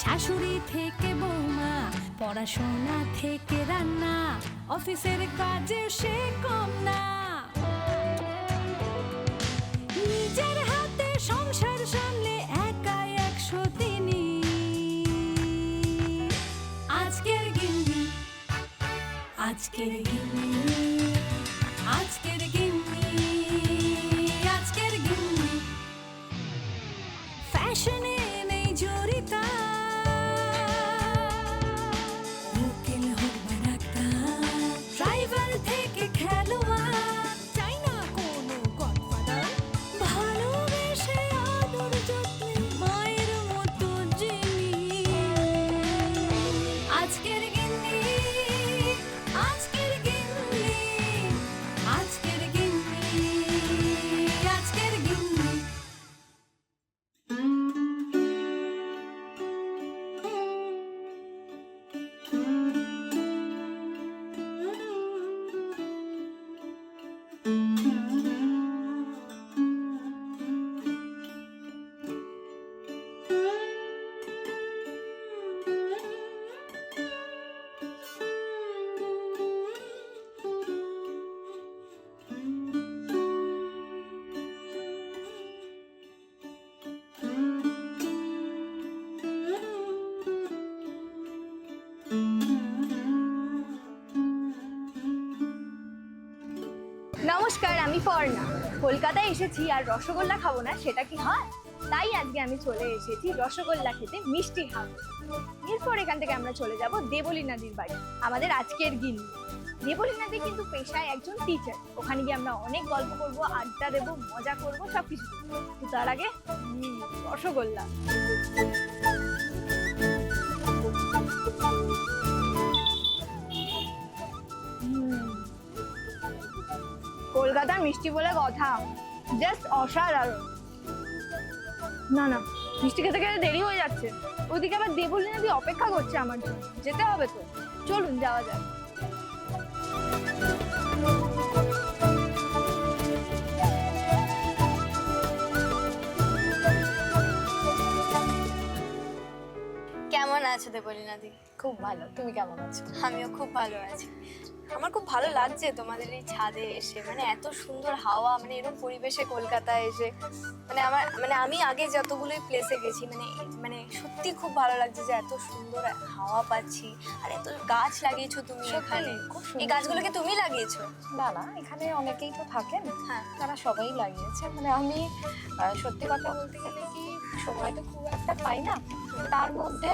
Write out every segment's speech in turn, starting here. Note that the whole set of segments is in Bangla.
শাশুড়ি থেকে বৌমা, পড়াশোনা থেকে রান্না, অফিসের কাজে সে কম না। নিজের হাতে সংসার সামলে একাই একশো তিনি আজকের গিন্নি আজকের গিন্নি। নমস্কার আমি পর্ণা কলকাতায় এসেছি আর রসগোল্লা খাব না, সেটা কি হয়? তাই আজকে আমি চলে এসেছি রসগোল্লা খেতে মিষ্টি হাব এরপর এখান থেকে আমরা চলে যাব দেবলী নদীর বাড়ি, আমাদের আজকের গিন্নি। দেবলী নদী কিন্তু পেশায় একজন টিচার ওখানে গিয়ে আমরা অনেক গল্প করব, আড্ডা দেবো, মজা করব সব কিছু তার আগে রসগোল্লা। কলকাতার মিষ্টি বলে কথা। জাস্ট অসাধারণ। না না, মিষ্টি খেতে খেতে দেরি হয়ে যাচ্ছে। ওদিকে আবার দেবলী নদী অপেক্ষা করছে আমার জন্য। যেতে হবে তো। চলুন, যাওয়া যাক। আছো দেবলীনাদি খুব ভালো। তুমি কেমন আছো? আমিও খুব ভালো আছি। আমার খুব ভালো লাগছে তোমাদের এই ছাদে এসে। মানে এত সুন্দর হাওয়া মানে এরকম পরিবেশে কলকাতায় এসে। মানে আমার মানে আমি আগে যতগুলোই প্লেসে গেছি মানে মানে সত্যি খুব ভালো লাগছে যে এত সুন্দর হাওয়া পাচ্ছি। আর এত গাছ লাগিয়েছো তুমি এখানে। খুব এই। গাছগুলোকে তুমি লাগিয়েছো? না না এখানে অনেকেই তো থাকেন। হ্যাঁ। তারা সবাই লাগিয়েছে। মানে আমি সত্যি কথা বলতে গেলে কি সময় তো খুব একটা পাই না। তার মধ্যে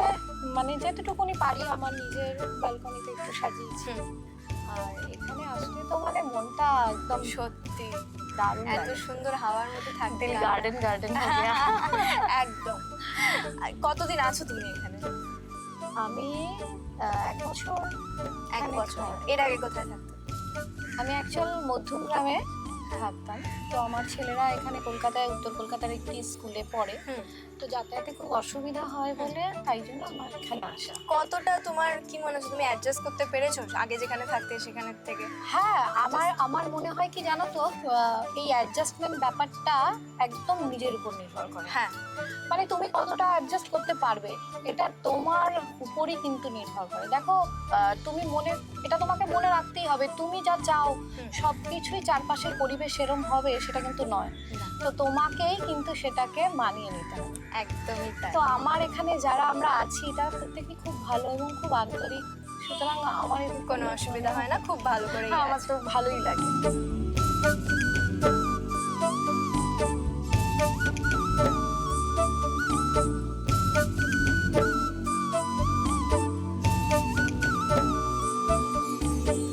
মানে যেতটুকুনি পারি আমার নিজের ব্যালকনিতে একটু সাজিয়েছি। আর এখানে আসলে তো মানে মনটা একদম সত্যি। দারুণ এত সুন্দর হাওয়ার মধ্যে থাকতে গার্ডেন গার্ডেন একদম। কতদিন আছো তুমি এখানে? আমি এক বছর এক বছর। এর আগে কোথায় থাকতো? আমি অ্যাকচুয়াল মধ্যমগ্রামে থাকতাম তো আমার ছেলেরা এখানে কলকাতায় উত্তর কলকাতার একটি স্কুলে পড়ে। তো যাতায়াতে খুব অসুবিধা হয় বলে তাই জন্য আমার এখানে আসা। কতটা তোমার কি মনে হচ্ছে তুমি অ্যাডজাস্ট করতে পেরেছ? আগে যেখানে থাকতে সেখানে থেকে? হ্যাঁ আমার আমার মনে হয় কি জানো তো এই অ্যাডজাস্টমেন্ট ব্যাপারটা একদম নিজের উপর নির্ভর করে। হ্যাঁ। মানে তুমি কতটা অ্যাডজাস্ট করতে পারবে এটা তোমার উপরই কিন্তু নির্ভর করে। দেখো তুমি মনে এটা তোমাকে মনে রাখতেই হবে তুমি যা চাও হুম। সবকিছুই চারপাশের পরিবেশ সেরম হবে সেটা কিন্তু নয়। তো তোমাকেই কিন্তু সেটাকে মানিয়ে নিতে হবে। একদমই তাই। তো আমার এখানে যারা আমরা আছি তারা প্রত্যেকেই খুব ভালো এবং খুব আন্তরিক সুতরাং আমার কোনো অসুবিধা হয় না খুব ভালো করে হ্যাঁ, আমার তো ভালোই লাগে।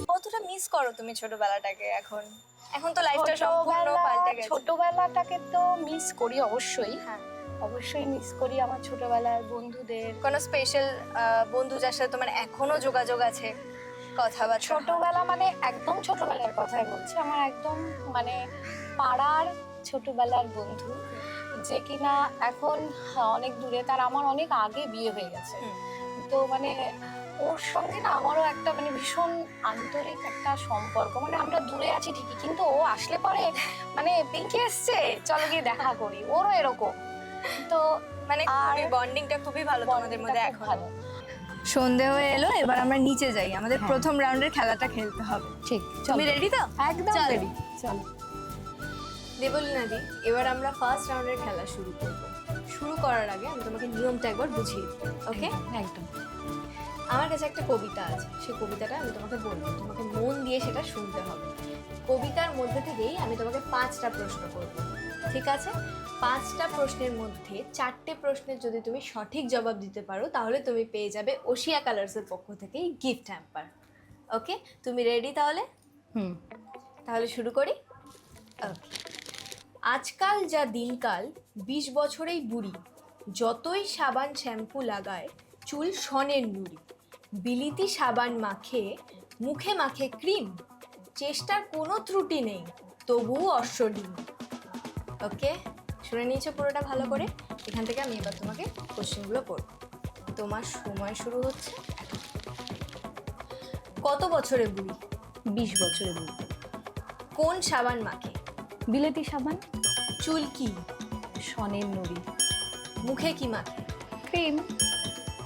কতটা মিস করো তুমি ছোটবেলাটাকে এখন? এখন তো লাইফটা সম্পূর্ণ পাল্টে গেছে। ছোটবেলাটাকে তো মিস করি অবশ্যই। হ্যাঁ। অবশ্যই মিস করি আমার ছোটবেলার বন্ধুদের। কোনো স্পেশাল বন্ধু যার সাথে তোমার এখনও যোগাযোগ আছে? কথাবার্তা। হয়? ছোটবেলা মানে একদম ছোটবেলার কথাই বলছি আমার একদম মানে পাড়ার ছোটবেলার বন্ধু যে কিনা এখন অনেক দূরে তার আমার অনেক আগে বিয়ে হয়ে গেছে। তো মানে ওর সঙ্গে না আমারও একটা মানে ভীষণ আন্তরিক একটা সম্পর্ক। মানে আমরা দূরে আছি ঠিকই কিন্তু ও আসলে পরে মানে পিঙ্কি এসছে চলো গিয়ে দেখা করি। ওরও এরকম। তো মানে আর বন্ডিংটা খুবই ভালো তোমাদের মধ্যে এখন। ভালো। সন্ধে হয়ে এলো এবার আমরা নিচে যাই। আমাদের হ্যাঁ। প্রথম রাউন্ডের খেলাটা খেলতে হবে। ঠিক তুমি রেডি তো? একদম চলো। রেডি চলো। দেবলীনাদি এবার আমরা ফার্স্ট রাউন্ডের খেলা শুরু করব। শুরু করার আগে আমি তোমাকে নিয়মটা একবার বুঝিয়ে দিই ওকে একদম। আমার কাছে একটা কবিতা আছে। সেই কবিতাটা আমি তোমাকে বলব। তোমাকে মন দিয়ে সেটা শুনতে হবে। কবিতার মধ্যে থেকেই আমি তোমাকে পাঁচটা প্রশ্ন করব। ঠিক আছে? পাঁচটা প্রশ্নের মধ্যে চারটে প্রশ্নের যদি তুমি সঠিক জবাব দিতে পারো তাহলে তুমি পেয়ে যাবে ওশিয়া কালার্সের পক্ষ থেকেই গিফট হ্যাম্পার ওকে তুমি রেডি তাহলে? হুম। তাহলে শুরু করি। Okay. আজকাল যা দিনকাল বিশ বছরেই বুড়ি। যতই সাবান শ্যাম্পু লাগায় চুল সনের নুড়ি। বিলিতি সাবান মাখে মুখে মাখে ক্রিম। চেষ্টার কোনো ত্রুটি নেই তবুও অশ্বডিম ওকে শুনে নিয়েছো পুরোটা ভালো করে? এখান থেকে আমি এবার তোমাকে কোশ্চেনগুলো করব। তোমার সময় শুরু হচ্ছে কত বছরে বুড়ি? বিশ বছরের বুড়ি। কোন সাবান মাখে? বিলেতি সাবান। চুল কি? সনের নুড়ি। মুখে কি মাখে? ক্রিম।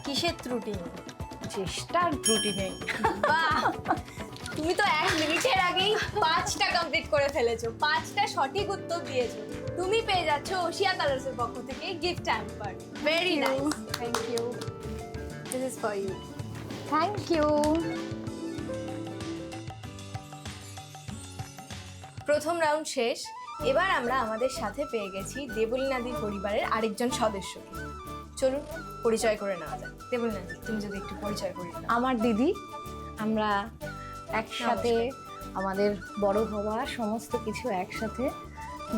কিসের ত্রুটি? নেই চেষ্টার ত্রুটি নেই। বাহ! তুমি তো এক মিনিটের আগেই পাঁচটা কমপ্লিট করে ফেলেছো। পাঁচটা সঠিক উত্তর দিয়েছ। তুমি পেয়ে যাচ্ছ ওশিয়া কালার্সের পক্ষ থেকে gift hamper very nice thank you this is for you thank you প্রথম রাউন্ড শেষ। এবার আমরা আমাদের সাথে পেয়ে গেছি দেবলীনাদির পরিবারের আরেকজন সদস্যকে। চলুন পরিচয় করে নেওয়া যাক। দেবলীনাদি তুমি যদি একটু পরিচয় করে আমার দিদি আমরা একসাথে আমাদের বড় হওয়া সমস্ত কিছু একসাথে।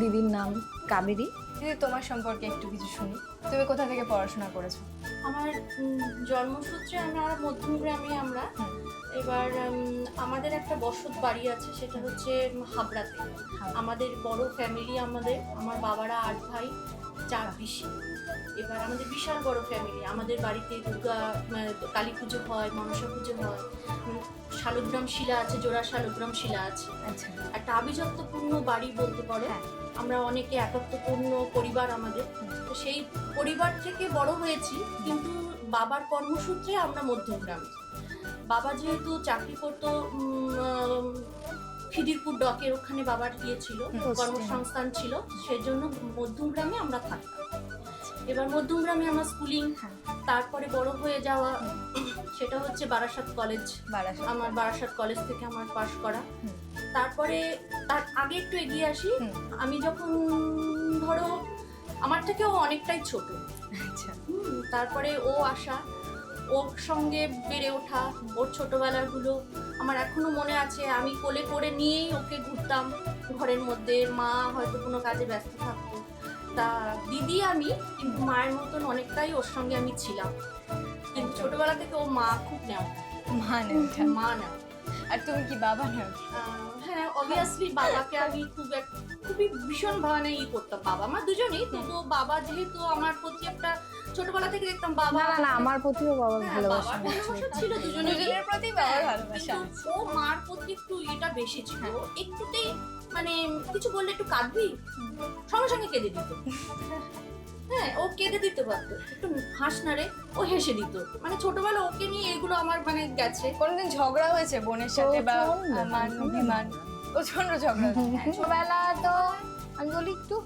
দিদির নাম কাবেরী। দিদি তোমার সম্পর্কে একটু কিছু শুনি। তুমি কোথা থেকে পড়াশোনা করেছ? আমার জন্মসূত্রে আমরা মধ্যমগ্রামে আমরা। এবার আমাদের একটা বসত বাড়ি আছে সেটা হচ্ছে হাবড়াতে। আমাদের বড় ফ্যামিলি আমাদের। আমার বাবারা আট ভাই চার পিসি। এবার আমাদের বিশাল বড় ফ্যামিলি আমাদের বাড়িতে দুর্গা কালী পুজো হয় মনসা পুজো হয় শালগ্রাম শিলা আছে জোড়া শালগ্রাম শিলা আছে। আচ্ছা। একটা আভিজাত্যপূর্ণ বাড়ি বলতে পারো। হ্যাঁ। আমরা অনেকে একাত্মপূর্ণ পরিবার আমাদের। তো সেই পরিবার থেকে বড় হয়েছি কিন্তু বাবার কর্মসূত্রে আমরা মধ্যমগ্রামে। বাবা যেহেতু চাকরি করতো খিদিরপুর ডকের ওখানে বাবার ইয়ে ছিল কর্মসংস্থান ছিল সেই জন্য মধ্যমগ্রামে আমরা থাকতাম। এবার মধ্যমগ্রামে আমার স্কুলিং হ্যাঁ। তারপরে বড় হয়ে যাওয়া সেটা হচ্ছে বারাসাত কলেজ বারাসাত আমার বারাসাত কলেজ থেকে আমার পাশ করা। তারপরে তার আগে একটু এগিয়ে আসি। আমি যখন ধরো আমার থেকেও অনেকটাই ছোট। আচ্ছা। তারপরে ও আসা ওর সঙ্গে বেড়ে ওঠা ওর ছোটবেলাগুলো আমার এখনও মনে আছে। আমি কোলে করে নিয়েই ওকে ঘুরতাম। ঘরের মধ্যে মা হয়তো কোনো কাজে ব্যস্ত থাকতো তা দিদি আমি কিন্তু মায়ের মতন অনেকটাই ওর সঙ্গে আমি ছিলাম। কিন্তু ছোটবেলা থেকে ও মা খুব নেওয়া। মানে ওঠা। মা না আর তুমি কি বাবা না আহ, হ্যাঁ অবভিয়াসলি বাবাকে আমি খুব এক- খুবই ভীষণ ভাবে ই করতাম। বাবা মা দুজনেই তবু বাবা যেহেতু আমার প্রতি একটা ছোটবেলা থেকে দেখতাম বাবা না না আমার প্রতিও বাবার হ্যাঁ, ভালোবাসা ছিল। দুজনের প্রতি বাবার ভালোবাসা। ও মার প্রতি একটু এটা বেশি ছিল। হ্যাঁ। একটুতেই মানে কিছু বললে একটু কাঁদবি? সঙ্গে সঙ্গে কেঁদে দিত। হ্যাঁ ও কেঁদে দিতে পারতো। একটু হাস না রে ও হেসে দিত। মানে ছোটবেলা ওকে নিয়ে এগুলো আমার মানে গেছে। কোনোদিন ঝগড়া হয়েছে বোনের সাথে বা মান অভিমান? প্রচণ্ড ঝগড়া হয়েছে। ছোটবেলা তো আমি বলি একটু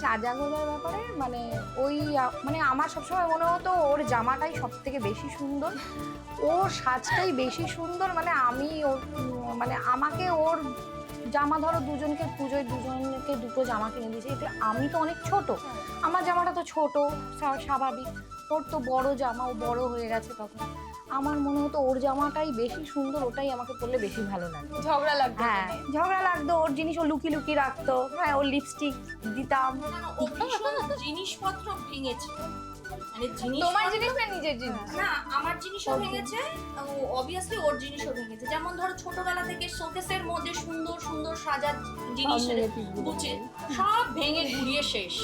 সাজাগোজার ব্যাপারে মানে ওই মানে আমার সবসময় মনে হতো ওর জামাটাই সব থেকে বেশি সুন্দর। ওর সাজটাই বেশি সুন্দর মানে আমি ওর মানে আমাকে ওর জামা ধরো দুজনকে পুজোয় দুজনকে দুটো জামা কিনে দিয়েছে। এতে আমি তো অনেক ছোট। আমার জামাটা তো ছোট স্বাভাবিক। ওর তো বড় জামা ও বড় হয়ে গেছে তখন। আমার মনে হতো ওর জামাটাই বেশি সুন্দর ওটাই আমাকে পরলে বেশি ভালো লাগে। ঝগড়া লাগতো হ্যাঁ ঝগড়া লাগতো ওর জিনিস ও লুকি লুকি রাখতো। হ্যাঁ ওর লিপস্টিক দিতাম। জিনিসপত্র ভেঙেছে। মানে জিনিস তোমার জিনিস না নিজের জিনিস? না আমার জিনিসও ভেঙেছে অবভিয়াসলি ওর জিনিসও ভেঙেছে। যেমন ধরো ছোটবেলা থেকে শোকেসের মধ্যে সুন্দর সুন্দর সাজার জিনিস বুঝে সব ভেঙে ঘুরিয়ে শেষ।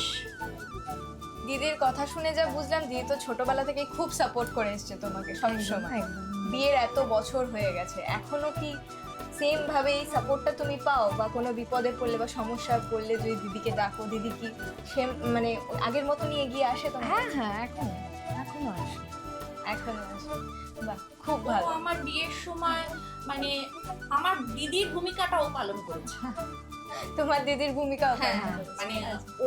দিদির কথা শুনে যা বুঝলাম দিদি তো ছোটবেলা থেকে খুব সাপোর্ট করে এসছে তোমাকে সব সময় বিয়ের এত বছর হয়ে গেছে এখনও কি সেম ভাবে এই সাপোর্টটা তুমি পাও বা কোনো বিপদে পড়লে বা সমস্যায় পড়লে যদি দিদিকে ডাকো দিদি কি সেম মানে আগের মতনই এগিয়ে আসে তোমার হ্যাঁ হ্যাঁ এখন এখনও আসে। এখনও আসে। বাহ খুব ভালো। আমার বিয়ের সময় মানে আমার দিদির ভূমিকাটাও পালন করেছে। তোমার দিদির ভূমিকা হ্যাঁ মানে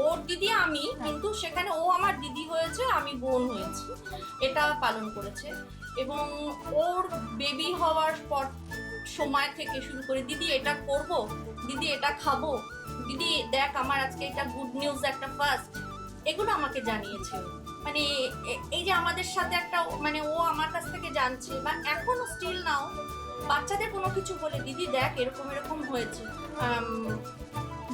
ওর দিদি আমি কিন্তু সেখানে ও আমার দিদি হয়েছে আমি বোন হয়েছি। এটা পালন করেছে। এবং ওর বেবি হওয়ার পর সময় থেকে শুরু করে, দিদি এটা করব, দিদি এটা খাব, দিদি দেখ আমার আজকে এটা গুড নিউজ একটা ফার্স্ট এগুলো আমাকে জানিয়েছে। মানে এই যে আমাদের সাথে একটা মানে ও আমার কাছ থেকে জানছে, বা এখনও স্টিল নাও বাচ্চাদের কোনো কিছু বলে, দিদি দেখ এরকম এরকম হয়েছে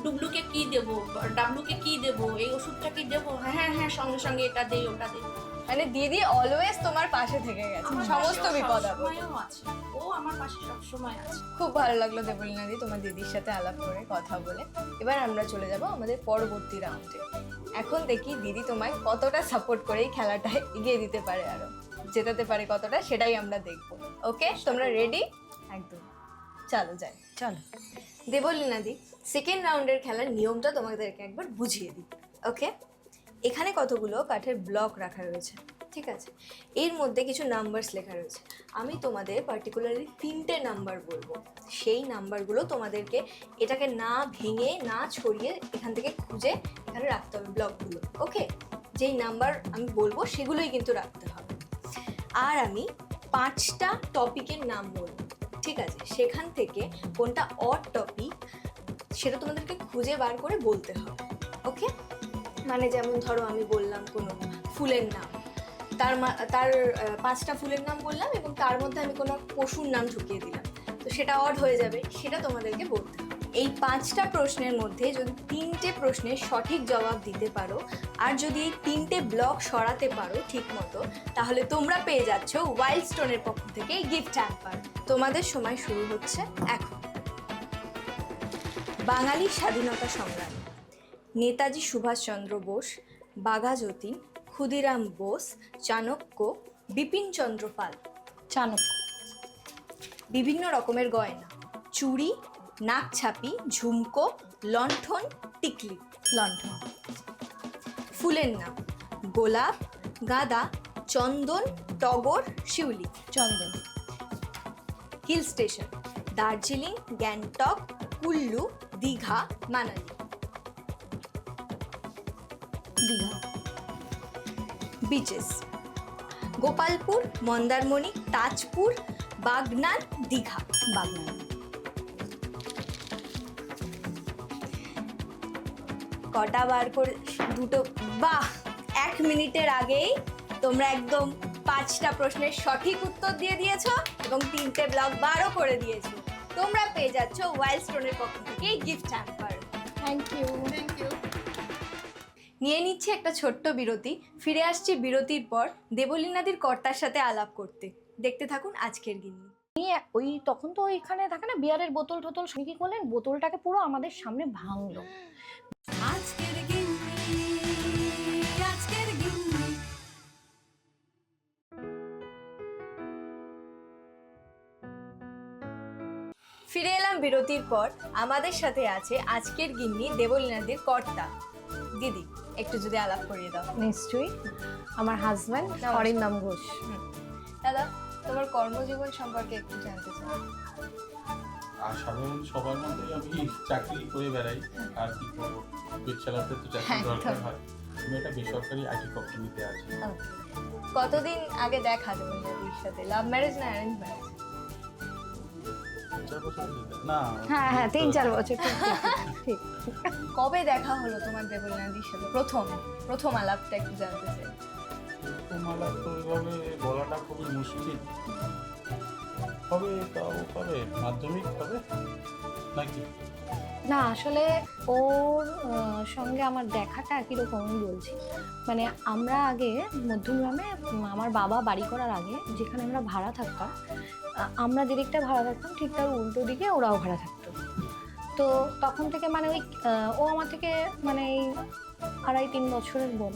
ডুবলুকে কি দেবো ডাবলুকে কি দেবো, এই ওষুধটা কি দেবো? হ্যাঁ হ্যাঁ সঙ্গে সঙ্গে এটা দেই ওটা দেই মানে দিদি অলওয়েজ তোমার পাশে থেকে গেছে। সমস্ত বিপদ আপদ। আছে। ও আমার পাশে সবসময় আছে। খুব ভালো লাগল দেবলিনা দি তোমার দিদির সাথে আলাপ করে কথা বলে। এবার আমরা চলে যাব আমাদের পরবর্তী রাউন্ডে এখন দেখি দিদি তোমায় কতটা সাপোর্ট করে এই খেলাটায় এগিয়ে দিতে পারে আরও। জেতাতে পারে কতটা সেটাই আমরা দেখব। ওকে তোমরা রেডি একদম। চলো যাই। চলো। দেবলীনা দি সেকেন্ড রাউন্ডের খেলার নিয়মটা তোমাদেরকে একবার বুঝিয়ে দিই। ওকে এখানে কতগুলো কাঠের ব্লক রাখা রয়েছে? ঠিক আছে। এর মধ্যে কিছু নাম্বারস লেখা রয়েছে। আমি তোমাদের পার্টিকুলারলি তিনটে নাম্বার বলব। সেই নাম্বারগুলো তোমাদেরকে এটাকে না ভেঙে, না ছড়িয়ে এখান থেকে খুঁজে এখানে রাখতে হবে ব্লকগুলো ওকে যেই নাম্বার আমি বলব সেগুলোই কিন্তু রাখতে হবে। আর আমি পাঁচটা টপিকের নাম বলব। ঠিক আছে? সেখান থেকে কোনটা অড টপিক সেটা তোমাদেরকে খুঁজে বার করে বলতে হবে। ওকে মানে যেমন ধরো আমি বললাম কোনো ফুলের নাম। তার তার পাঁচটা ফুলের নাম বললাম এবং তার মধ্যে আমি কোনো পশুর নাম ঢুকিয়ে দিলাম। তো সেটা অড হয়ে যাবে, সেটা তোমাদেরকে বলতে এই পাঁচটা প্রশ্নের মধ্যে যদি তিনটে প্রশ্নের সঠিক জবাব দিতে পারো, আর যদি এই তিনটে ব্লক সরাতে পারো ঠিক মতো, তাহলে তোমরা পেয়ে যাচ্ছ ওয়াইল্ড স্টোনের পক্ষ থেকে গিফট হ্যাম্পার তোমাদের সময় শুরু হচ্ছে এখন। বাঙালি স্বাধীনতা সংগ্রাম। নেতাজি সুভাষচন্দ্র বোস বাঘাযতীন ক্ষুদিরাম বোস চাণক্য বিপিনচন্দ্র পাল। চাণক্য। বিভিন্ন রকমের গয়না। চুড়ি নাকছাপি ঝুমকো লণ্ঠন টিকলি। লন্ঠন ফুলের নাম গোলাপ গাঁদা চন্দন টগর শিউলি। চন্দন। Hill station Darjeeling Gangtok Kullu Digha Manali. Digha beaches Gopalpur Mandarmani Tajpur Bagnan Digha Bagnan. কটা বার করে দুটো বাহ! এক মিনিটের আগেই তোমরা একদম পাঁচটা প্রশ্নের সঠিক উত্তর দিয়ে দিয়েছ এবং তিনটে ব্লক বারও করে দিয়েছ। তোমরা পেয়ে যাচ্ছ ওয়াইল্ড স্টোনের পক্ষ থেকে গিফট হ্যাম্পার থ্যাংক ইউ নিয়ে নিচ্ছে একটা ছোট্ট বিরতি ফিরে আসছি বিরতির পর দেবলীনাদির কর্তার সাথে আলাপ করতে। দেখতে থাকুন আজকের গিন্নি। নিয়ে ওই তখন তো ওইখানে থাকে না বিয়ারের বোতল টোতল সঙ্গে কি করলেন? বোতলটাকে পুরো আমাদের সামনে ভাঙলো। আজকের আজকের গিন্নি। ফিরে এলাম বিরতির পর আমাদের সাথে আছে আজকের গিন্নি দেবলীনাদের কর্তা। দিদি একটু যদি আলাপ করিয়ে দাও। নিশ্চয়ই। আমার হাজব্যান্ড। অরিন্দম ঘোষ। দাদা তোমার কর্মজীবন সম্পর্কে একটু জানতে চাই। আর সাধারণ সবার মধ্যেই আমি চাকরি করে বেড়াই আর কি করব? পেট চালাতে তো চাকরি হ্যাঁ, দরকার হয়। আমি একটা বেসরকারি আইটি কোম্পানিতে আছি। কতদিন আগে দেখা দেবলীনাদির সাথে? লাভ ম্যারেজ না অ্যারেঞ্জ ম্যারেজ? না হ্যাঁ হ্যাঁ তিন চার বছর। ঠিক। কবে দেখা হলো তোমার দেবলীনাদির সাথে? প্রথম প্রথম আলাপটা একটু জানতে চাই। তোমালা তো ওইভাবে বলাটা খুবই মুশকিল। কবে তাও কবে মাধ্যমিক হবে? নাকি? না আসলে ওর সঙ্গে আমার দেখাটা একই রকম আমি বলছি। মানে আমরা আগে মধ্যমগ্রামে আমার বাবা বাড়ি করার আগে যেখানে আমরা ভাড়া থাকতাম আমরা যেদিকটা ভাড়া থাকতাম ঠিক তার উল্টো দিকে ওরাও ভাড়া থাকতো। তো তখন থেকে মানে ওই ও আমার থেকে মানে এই আড়াই তিন বছরের বোন।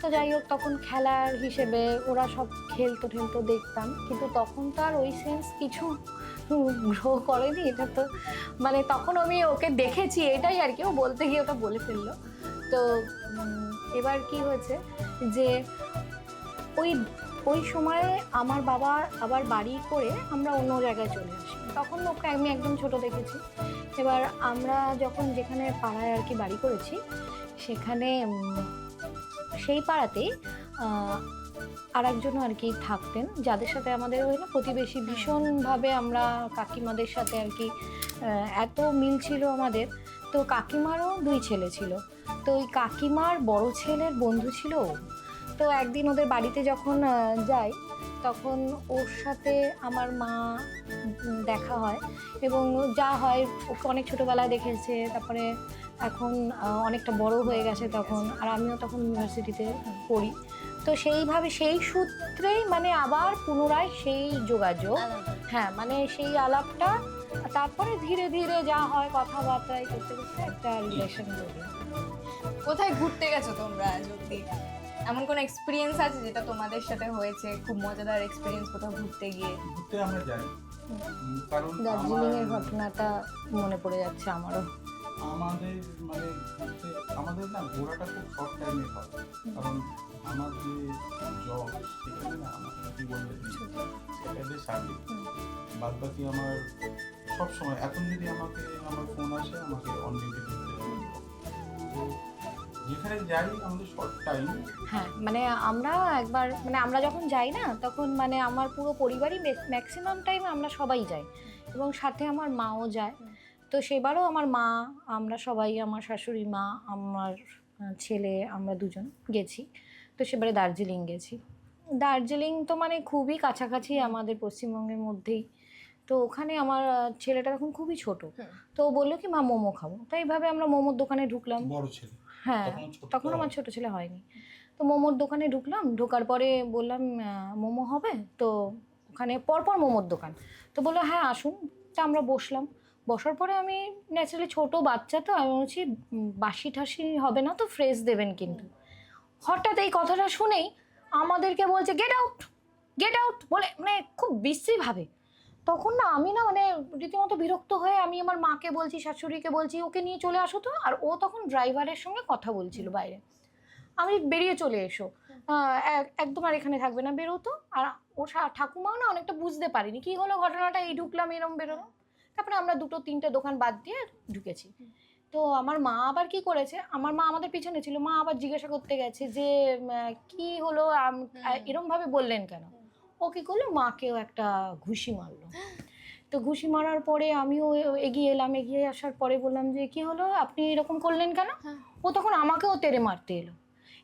তো যাই হোক, তখন খেলার হিসেবে ওরা সব খেলতো ঠেলতো দেখতাম। কিন্তু তখন তো আর ওই সেন্স কিছু গ্রো করেনি, এটা তো মানে তখন আমি ওকে দেখেছি, এটাই আর কি। ও বলতে গিয়ে ওটা বলে ফেলল। তো এবার কি হয়েছে যে ওই ওই সময়ে আমার বাবা আবার বাড়ি করে আমরা অন্য জায়গায় চলে আসি। তখন ওকে আমি একদম ছোট দেখেছি। এবার আমরা যখন যেখানে পাড়ায় আর কি বাড়ি করেছি সেখানে সেই পাড়াতেই আর একজন আর কি থাকতেন যাদের সাথে আমাদের ওই না প্রতিবেশী ভীষণভাবে আমরা কাকিমাদের সাথে আর কি এত মিল ছিল আমাদের। তো কাকিমারও দুই ছেলে ছিল। তো ওই কাকিমার বড় ছেলের বন্ধু ছিল। তো একদিন ওদের বাড়িতে যখন যাই তখন ওর সাথে আমার মা দেখা হয় এবং যা হয় ওকে অনেক ছোটোবেলায় দেখেছে তারপরে এখন অনেকটা বড় হয়ে গেছে তখন আর আমিও তখন ইউনিভার্সিটিতে পড়ি। তো সেইভাবে সেই সূত্রেই মানে আবার পুনরায় সেই যোগাযোগ হ্যাঁ মানে সেই আলাপটা তারপরে ধীরে ধীরে যা হয় কথাবার্তায় করতে করতে একটা রিলেশন তৈরি কোথায় ঘুরতে গেছো তোমরা যদি এমন কোনো এক্সপিরিয়েন্স আছে যেটা তোমাদের সাথে হয়েছে? খুব মজাদার এক্সপিরিয়েন্স কোথাও ঘুরতে গিয়ে? ঘুরতে আমরা যাই। কারণ দার্জিলিং এর ঘটনাটা মনে পড়ে যাচ্ছে আমারও। আমাদের মানে আমাদের না ঘোরাটা খুব শর্ট টাইমে হয়। কারণ আমার যে জব সেখানে না আমার কি বলতে স্যাটারডে সানডে বাদ বাকি আমার সব সময় এখন যদি আমাকে আমার ফোন আসে আমাকে অন ডিউটি যেখানে যাই আমাদের শর্ট টাইম হ্যাঁ মানে আমরা একবার মানে আমরা যখন যাই না তখন মানে আমার পুরো পরিবারই ম্যাক্সিমাম টাইম আমরা সবাই যাই। এবং সাথে আমার মাও যায়। তো সেবারও আমার মা আমরা সবাই আমার শাশুড়ি মা আমার ছেলে আমরা দুজন গেছি। তো সেবারে দার্জিলিং গেছি। দার্জিলিং তো মানে খুবই কাছাকাছি আমাদের পশ্চিমবঙ্গের মধ্যেই। তো ওখানে আমার ছেলেটা তখন খুবই ছোট। তো বলল কি মা মোমো খাব। তাই এইভাবে আমরা মোমোর দোকানে ঢুকলাম। বড় ছেলে। হ্যাঁ তখন আমার ছোট ছেলে হয়নি। তো মোমোর দোকানে ঢুকলাম ঢোকার পরে বললাম মোমো হবে? তো ওখানে পরপর মোমোর দোকান। তো বলল হ্যাঁ আসুন। তা আমরা বসলাম। বসার পরে আমি ন্যাচারালি ছোট বাচ্চা তো আমি বলছি বাসি ঠাসি হবে না তো ফ্রেশ দেবেন কিন্তু। হঠাৎ এই কথাটা শুনেই আমাদেরকে বলছে গেট আউট গেট আউট বলে মানে খুব বিশ্রীভাবে তখন না আমি না মানে রীতিমতো বিরক্ত হয়ে আমি আমার মাকে বলছি শাশুড়িকে বলছি ওকে নিয়ে চলে আসো তো। আর ও তখন ড্রাইভারের সঙ্গে কথা বলছিল বাইরে। আমি বেরিয়ে চলে এসো। একদম আর এখানে থাকবে না বেরোতো আর ও ঠাকুমাও না অনেকটা বুঝতে পারিনি। কি হলো ঘটনাটা? এই ঢুকলাম এরম বেরোলাম। তারপরে আমরা দুটো তিনটে দোকান বাদ দিয়ে ঢুকেছি। তো আমার মা আবার কি করেছে? আমার মা আমাদের পিছনে ছিল। মা আবার জিজ্ঞাসা করতে গেছে যে কি হলো? আম- আহ, এরম ভাবে বললেন কেন? ও কি করল মাকেও একটা ঘুষি মারলো। তো ঘুষি মারার পরে আমিও এগিয়ে এলাম এগিয়ে আসার পরে বললাম যে কি হলো? আপনি এরকম করলেন কেন? হ্যাঁ। ও তখন আমাকেও তেড়ে মারতে এলো।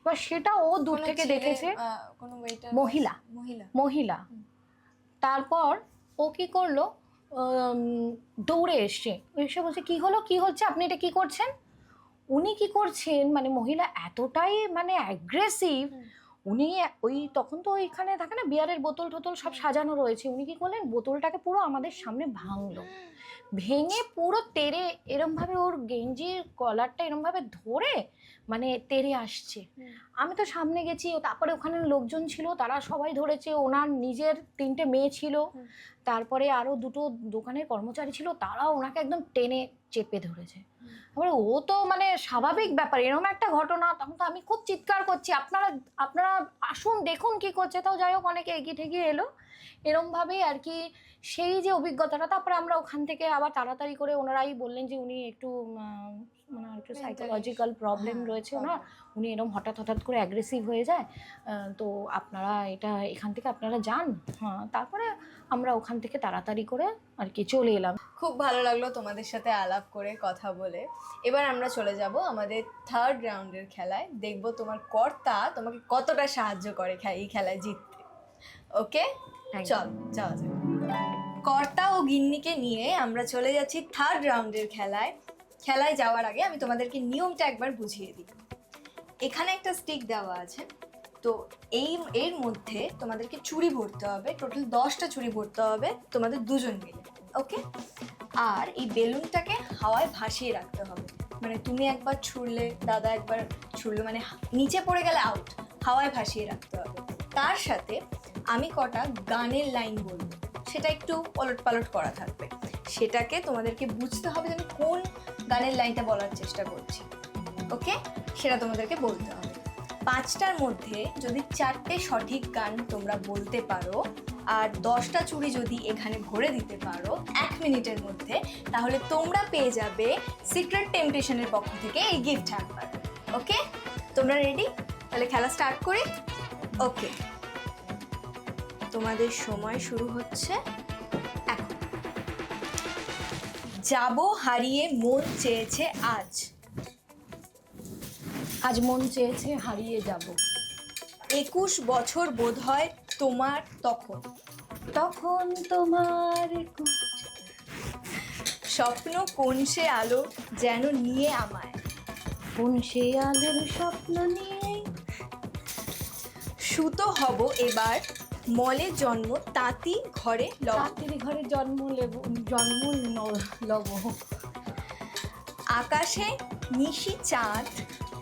এবার সেটা ও দূর থেকে দেখেছে। মহিলা। মহিলা। তারপর ও কি করল? দৌড়ে এসছে এসে বলছে কি হলো? কি হচ্ছে? আপনি এটা কি করছেন? উনি কি করছেন? মানে মহিলা এতটাই মানে অ্যাগ্রেসিভ উনি ওই তখন তো ওইখানে থাকে না, বিয়ারের বোতল টোতল সব সাজানো রয়েছে। উনি কি করলেন? বোতলটাকে পুরো আমাদের সামনে ভাঙলো। ভেঙে পুরো তেরে এরমভাবে ওর গেঞ্জির কলারটা এরমভাবে ধরে মানে তেরে আসছে। আমি তো সামনে গেছি তারপরে ওখানে লোকজন ছিল তারা সবাই ধরেছে ওনার নিজের তিনটে মেয়ে ছিল। তারপরে আরও দুটো দোকানের কর্মচারী ছিল তারাও ওনাকে একদম টেনে চেপে ধরেছে। তারপরে ও তো মানে স্বাভাবিক ব্যাপার এরকম একটা ঘটনা তখন তো আমি খুব চিৎকার করছি আপনারা আপনারা আসুন দেখুন কি করছে তাও যাই হোক অনেকে এগিয়ে ঠেগিয়ে এলো। এরমভাবেই আর কি সেই যে অভিজ্ঞতাটা তারপরে আমরা ওখান থেকে আবার তাড়াতাড়ি করে ওনারাই বললেন যে উনি একটু মানে একটু সাইকোলজিক্যাল প্রবলেম রয়েছে ওনার উনি এরকম হঠাৎ হঠাৎ করে অ্যাগ্রেসিভ হয়ে যায়। তো আপনারা এটা এখান থেকে আপনারা যান। হ্যাঁ তারপরে আমরা ওখান থেকে তাড়াতাড়ি করে আর কি চলে এলাম। খুব ভালো লাগল তোমাদের সাথে আলাপ করে কথা বলে। এবার আমরা চলে যাব আমাদের থার্ড রাউন্ডের খেলায়। দেখব তোমার কর্তা তোমাকে কতটা সাহায্য করে এই খেলায় জিততে। ওকে। চল যাওয়া যাক। কর্তা ও গিন্নিকে নিয়ে আমরা চলে যাচ্ছি থার্ড রাউন্ডের খেলায়। খেলায় যাওয়ার আগে আমি তোমাদেরকে নিয়মটা একবার বুঝিয়ে দিই। এখানে একটা স্টিক দেওয়া আছে। তো এই, এর মধ্যে তোমাদেরকে চুড়ি ভরতে হবে। টোটাল দশটা চুড়ি ভরতে হবে। তোমাদের দুজন মিলে ওকে আর এই বেলুনটাকে হাওয়ায় ভাসিয়ে রাখতে হবে। মানে তুমি একবার ছুড়লে, দাদা একবার ছুড়লে মানে নিচে পড়ে গেলে আউট হাওয়ায় ভাসিয়ে রাখতে হবে। তার সাথে আমি কটা গানের লাইন বলব। সেটা একটু পলট পালট করা থাকবে। সেটাকে তোমাদেরকে বুঝতে হবে যে আমি কোন গানের লাইনটা বলার চেষ্টা করছি। ওকে? সেটা তোমাদেরকে বলতে হবে। পাঁচটার মধ্যে যদি চারটে সঠিক গান তোমরা বলতে পারো আর দশটা চুড়ি যদি এখানে ভরে দিতে পারো এক মিনিটের মধ্যে, তাহলে তোমরা পেয়ে যাবে সিক্রেট টেম্পটেশনের পক্ষ থেকে এই গিফট হ্যাম্পার। ওকে? তোমরা রেডি? তাহলে খেলা স্টার্ট করি। ওকে। তোমাদের সময় শুরু হচ্ছে। যাব হারিয়ে মন চেয়েছে আজ। আজ মন চেয়েছে হারিয়ে যাব। একুশ বছর বোধ হয় তোমার তখন। তখন তোমার স্বপ্ন কোন সে আলো যেন নিয়ে আমায়? কোন সে আলোর স্বপ্ন নিয়ে? সুতো হব এবার মলে জন্ম তাঁতি ঘরে লব। রাত্রি ঘরে জন্ম লেব জন্ম ন- লব। আকাশে নিশি চাঁদ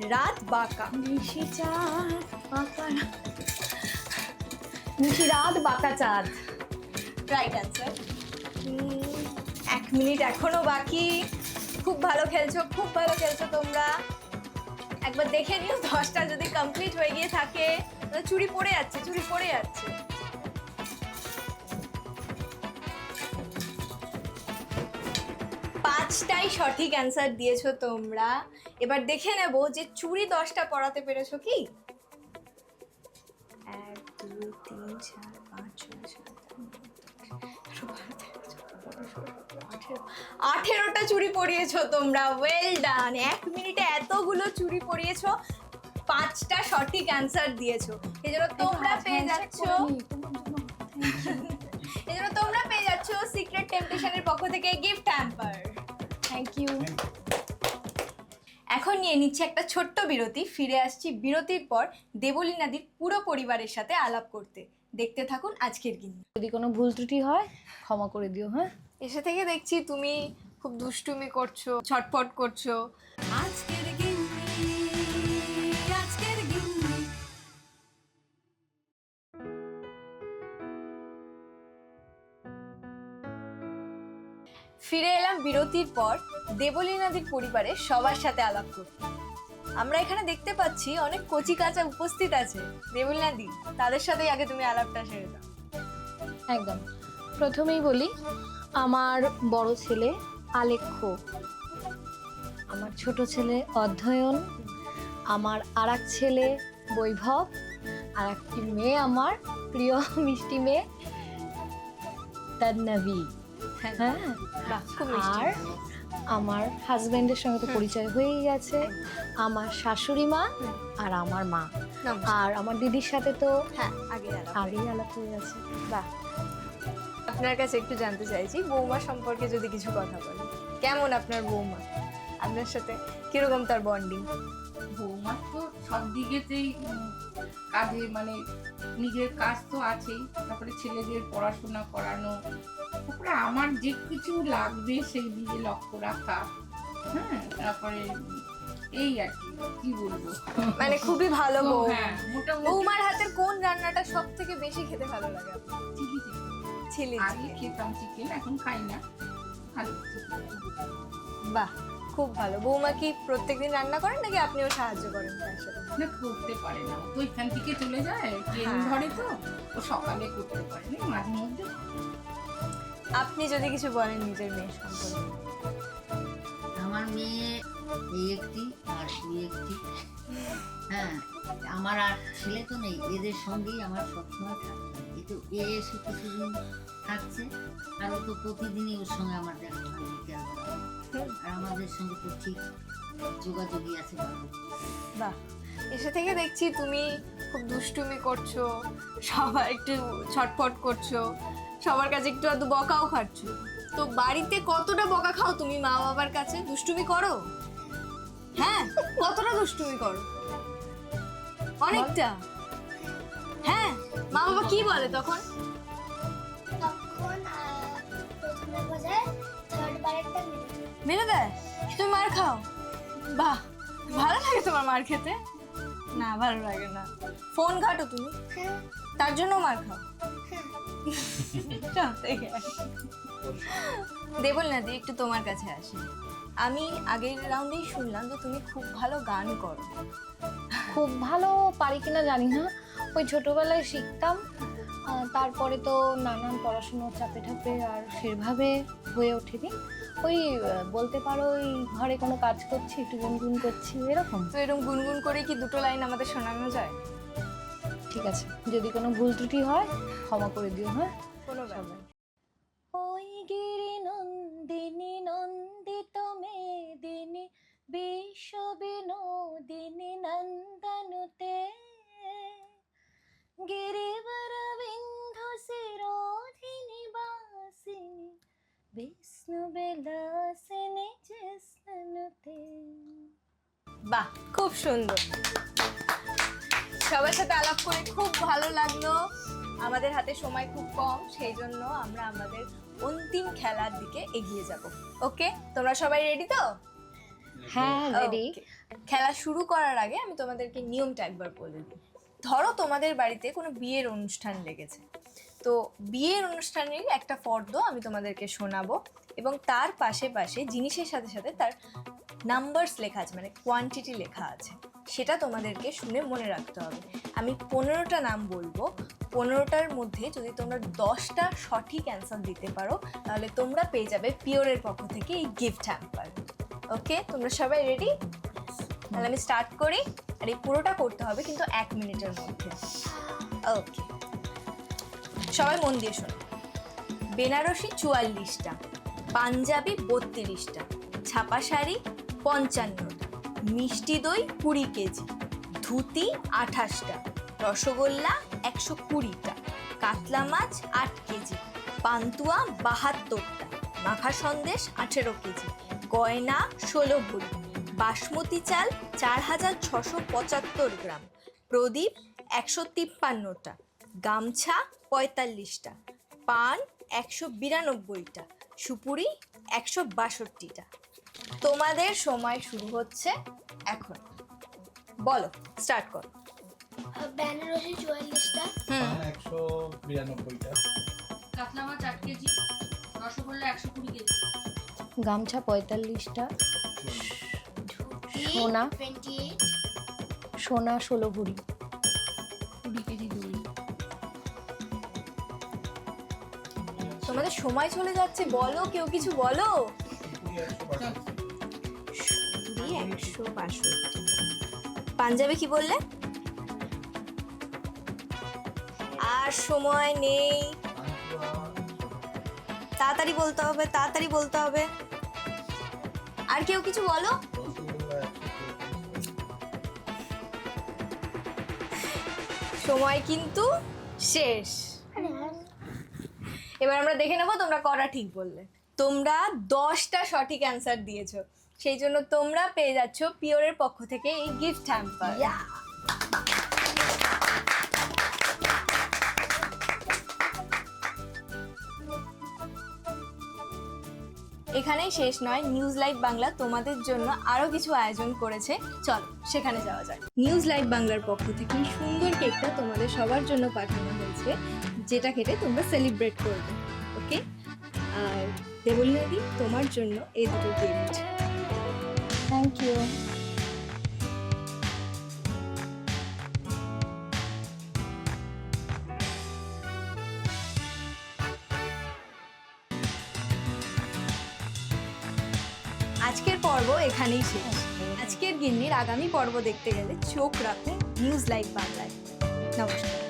রাত বাঁকা। নিশি চাঁদ বাঁকা। নিশি রাত বাঁকা চাঁদ। রাইট অ্যান্সার এক মিনিট এখনও বাকি। খুব ভালো খেলছো খুব ভালো খেলছো তোমরা। একবার দেখে নিও দশটা যদি কমপ্লিট হয়ে গিয়ে থাকে তাহলে চুরি পড়ে যাচ্ছে চুরি পড়ে যাচ্ছে। পাঁচটাই সঠিক অ্যান্সার দিয়েছ তোমরা। এবার দেখে নেব যে চুরি দশটা পড়াতে পেরেছ কি? এক দুই তিন চার পাঁচ ছয় সাত। আঠেরোটা চুরি পড়িয়েছো তোমরা। ওয়েল ডান এক মিনিটে এতগুলো চুরি পড়িয়েছো পাঁচটা সঠিক অ্যান্সার দিয়েছ। এই জন্য তোমরা পেয়ে যাচ্ছ এই জন্য তোমরা পেয়ে যাচ্ছ সিক্রেট টেম্পটেশনের পক্ষ থেকে গিফট হ্যাম্পার থ্যাংক ইউ এখন নিয়ে নিচ্ছে একটা ছোট্ট বিরতি। ফিরে আসছি বিরতির পর দেবলীনাদির পুরো পরিবারের সাথে আলাপ করতে। দেখতে থাকুন আজকের গিন্নি। যদি কোনো ভুল ত্রুটি হয় ক্ষমা করে দিও হ্যাঁ? এসে থেকে দেখছি তুমি খুব দুষ্টুমি করছ ছটফট করছ। আজকের ফিরে এলাম বিরতির পর দেবলীনাদির পরিবারের সবার সাথে আলাপ করতে। আমরা এখানে দেখতে পাচ্ছি অনেক কচি কাঁচা উপস্থিত আছে। দেবলীনাদি তাদের সাথেই আগে তুমি আলাপটা সেরে দাও। একদম। প্রথমেই বলি, আমার বড় ছেলে আলেখ্য। আমার ছোট ছেলে অধ্যয়ন। আমার আর ছেলে বৈভব। আর একটি মেয়ে আমার প্রিয় মিষ্টি মেয়ে তন্নবী হ্যাঁ আর আমার হাজবেন্ডের সঙ্গে তো পরিচয় হয়েই গেছে। আমার শাশুড়ি মা আর আমার মা। আর আমার দিদির সাথে তো হ্যাঁ আগেই আলাপ হয়ে গেছে। বাহ। আপনার কাছে একটু জানতে চাইছি বৌমা সম্পর্কে যদি কিছু কথা বলেন। কেমন আপনার বৌমা? আপনার সাথে কীরকম তার বন্ডিং বৌমা তো সব দিকেতেই কাজে মানে নিজের কাজ তো আছেই। তারপরে ছেলেদের পড়াশোনা করানো। তারপরে আমার যে কিছু লাগবে সেই দিকে লক্ষ্য রাখা। হ্যাঁ তারপরে এই আর কি কি বলব? মানে খুবই ভালো বউ। হ্যাঁ বৌমার হাতের কোন রান্নাটা সব থেকে বেশি খেতে ভালো লাগে? চিলি চিলি আগে খেতাম চিকেন এখন খাই না। ভালো। বাহ। খুব ভালো। বৌমা কি প্রত্যেকদিন রান্না করেন নাকি আপনিও সাহায্য করেন তার সাথে? না করতে পারে না। তো এখান থেকে চলে যায় ট্রেন হ্যাঁ। ধরে তো ও সকালে করতে পারে না মাঝে মধ্যে। আপনি যদি কিছু বলেন নিজের মেয়ের সম্পর্কে। আমার মেয়ে এই একটি আর এই একটি। হ্যাঁ আমার আর ছেলে তো নেই এদের সঙ্গেই আমার সবসময় থাকতে। কিন্তু এ এসে কিছুদিন থাকছে আর ও তো প্রতিদিনই ওর সঙ্গে আমার দেখা হয় বিকেল আর আমাদের সঙ্গে তো ঠিক যোগাযোগই আছে ভালো। বাহ এসে থেকে দেখছি তুমি খুব দুষ্টুমি করছ সবার একটু ছটফট করছ সবার কাছে একটু আধটু বকাও খাচ্ছ। তো বাড়িতে কতটা বকা খাও তুমি মা বাবার কাছে? দুষ্টুমি করো? হ্যাঁ কতটা দুষ্টুমি করো? অনেকটা। হ্যাঁ মা বাবা কি বলে তখন? তখন প্রথমে বোঝায় থার্ড বারেরটা মেরে। দেয় তুমি মার খাও। বাহ, ভালো লাগে তোমার মার খেতে? না, ভালো লাগে না। ফোন ঘাটো তুমি। তার জন্য মার খাও। দেবল না, দি, একটু তোমার কাছে আসি। আমি আগের রাউন্ডেই শুনলাম যে তুমি খুব ভালো গান করো। খুব ভালো পারি কিনা জানি না। ওই ছোটবেলায় শিখতাম। তারপরে তো নানান পড়াশুনোর চাপে ঠাপে আর সেভাবে হয়ে ওঠেনি। ওই বলতে পারো ওই ঘরে কোনো কাজ করছি একটু গুনগুন করছি এরকম? তো এরকম গুনগুন করে কি দুটো লাইন আমাদের শোনানো যায়? ঠিক আছে। যদি কোনো ভুল ত্রুটি হয় ক্ষমা করে দিও হ্যাঁ? কোনো ব্যাপার ওই গিরি নন্দিনী নন্দিত মেদিনী বিশ্ব বিনোদিনী নন্দনুতে গিরিবর বাহ খুব সুন্দর। সবার সাথে আলাপ করে খুব ভালো লাগল। আমাদের হাতে সময় খুব কম সেই জন্য আমরা আমাদের অন্তিম খেলার দিকে এগিয়ে যাব। ওকে? তোমরা সবাই রেডি তো? হ্যাঁ রেডি খেলা শুরু করার আগে আমি তোমাদেরকে নিয়মটা একবার বলে দিই। ধরো তোমাদের বাড়িতে কোনো বিয়ের অনুষ্ঠান লেগেছে। তো বিয়ের অনুষ্ঠানের একটা ফর্দ আমি তোমাদেরকে শোনাবো এবং তার পাশে পাশে জিনিসের সাথে সাথে তার নাম্বারস লেখা আছে মানে কোয়ান্টিটি লেখা আছে। সেটা তোমাদেরকে শুনে মনে রাখতে হবে। আমি পনেরোটা নাম বলব। পনেরোটার মধ্যে যদি তোমরা দশটা সঠিক অ্যান্সার দিতে পারো, তাহলে তোমরা পেয়ে যাবে পিওরের পক্ষ থেকে এই গিফট হ্যাম্পার ওকে তোমরা সবাই রেডি তাহলে আমি স্টার্ট করি। আর এই পুরোটা করতে হবে কিন্তু এক মিনিটের মধ্যে। ওকে সবাই মন দিয়ে শোনো। বেনারসি চুয়াল্লিশটা, পাঞ্জাবি বত্রিশটা, ছাপা শাড়ি পঞ্চান্নটা, মিষ্টি দই কুড়ি কেজি, ধুতি আঠাশটা, রসগোল্লা একশো কুড়িটা, কাতলা মাছ আট কেজি, পান্তুয়া বাহাত্তরটা, মাখা সন্দেশ আঠেরো কেজি, গয়না ষোলো ভরি, বাসমতি চাল চার হাজার ছশো পঁচাত্তর গ্রাম, প্রদীপ একশো তিপ্পান্নটা গামছা পঁয়তাল্লিশটা পান একশো বিরানব্বইটা সুপুরি একশো বাষট্টিটা। তোমাদের সময় শুরু হচ্ছে এখন। বলো স্টার্ট করো। বেনারসি চুয়াল্লিশটা। হুম। একশো বিরানব্বইটা। কাতলা মাছ আট কেজি রসগোল্লা একশো কুড়ি কেজি। গামছা পঁয়তাল্লিশটা। সোনা। সোনা ষোলো ভরি। তোমাদের সময় চলে যাচ্ছে বলো কেউ কিছু বলো? কুড়ি একশো বাষট্টি। পাঞ্জাবি কি বললে? আর সময় নেই। তাড়াতাড়ি বলতে হবে তাড়াতাড়ি বলতে হবে। আর কেউ কিছু বলো? সময় কিন্তু শেষ। এবার আমরা দেখে নেব তোমরা কটা ঠিক বললে। তোমরা দশটা সঠিক অ্যান্সার দিয়েছ। সেই জন্য তোমরা পেয়ে যাচ্ছ পিওরের পক্ষ থেকে এই গিফট হ্যাম্পার এখানেই শেষ নয় নিউজ লাইভ বাংলা তোমাদের জন্য আরও কিছু আয়োজন করেছে। চলো সেখানে যাওয়া যাক। নিউজ লাইভ বাংলার পক্ষ থেকে সুন্দর কেকটা তোমাদের সবার জন্য পাঠানো হয়েছে। যেটা খেটে তোমরা সেলিব্রেট করবে ওকে আর দেবলিনাদি তোমার জন্য এই দুটো গিফট থ্যাংক ইউ আজকের পর্ব এখানেই শেষ। আজকের গিন্নির আগামী পর্ব দেখতে গেলে চোখ রাখুন নিউজ লাইভ বাংলায়। নমস্কার।